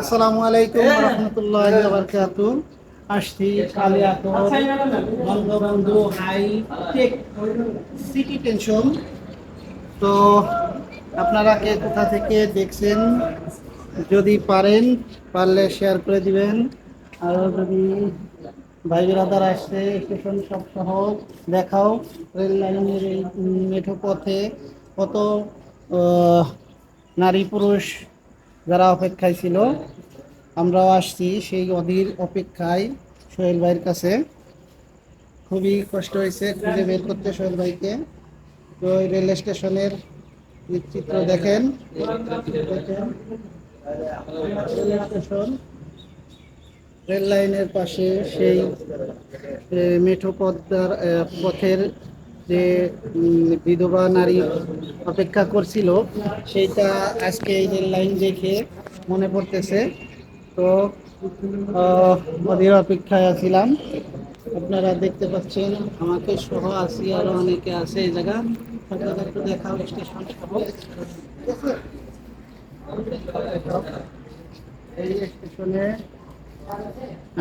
আসসালামু আলাইকুম রহমতুল্লাহ বারকাতু আসছি Kaliakair Bangabandhu high tech city tension. তো আপনারা কে কোথা থেকে দেখছেন যদি পারেন পারলে শেয়ার করে দিবেন। আর যদি ভাই বিরাদার আসছে স্টেশন সব সহ দেখাও। রেল লাইনের এই মেঠো পথে কত নারী পুরুষ যারা অপেক্ষায় ছিল, আমরাও আসছি সেই অধীর অপেক্ষায় সোহেল ভাইয়ের কাছে। খুবই কষ্ট হয়েছে খুঁজে বের করতে সোহেল ভাইকে। তো রেল স্টেশনের চিত্র দেখেন। স্টেশন রেল লাইনের পাশে সেই মেঠো পদ্মার পথের যে বিধবা নারী অপেক্ষা করছিল, সেইটা আজকে এই রেল লাইন দেখে মনে পড়তেছে। তো অধীর অপেক্ষায় আছিলাম। আপনারা দেখতে পাচ্ছেন, আমাকে সহ আছি আরও অনেকে আছে এই জায়গা। আপনারা একটু দেখাও, স্টেশন এই স্টেশনে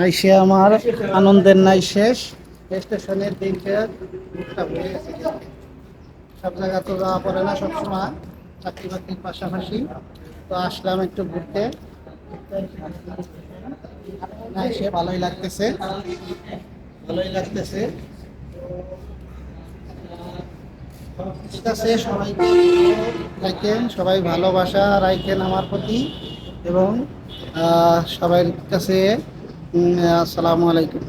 আইসে আমার আনন্দের নাই শেষ। স্টেশনের দিনটা। সব জায়গা তো যাওয়া পড়ে না সবসময়, চাকরি বাকরির পাশাপাশি। তো আসলাম একটু ঘুরতে। এসে ভালোই লাগতেছে। ভালোই লাগতেছে। আছে সবাই সবাই ভালোবাসা রাখেন আমার প্রতি। এবং সবার কাছে আসসালামু আলাইকুম।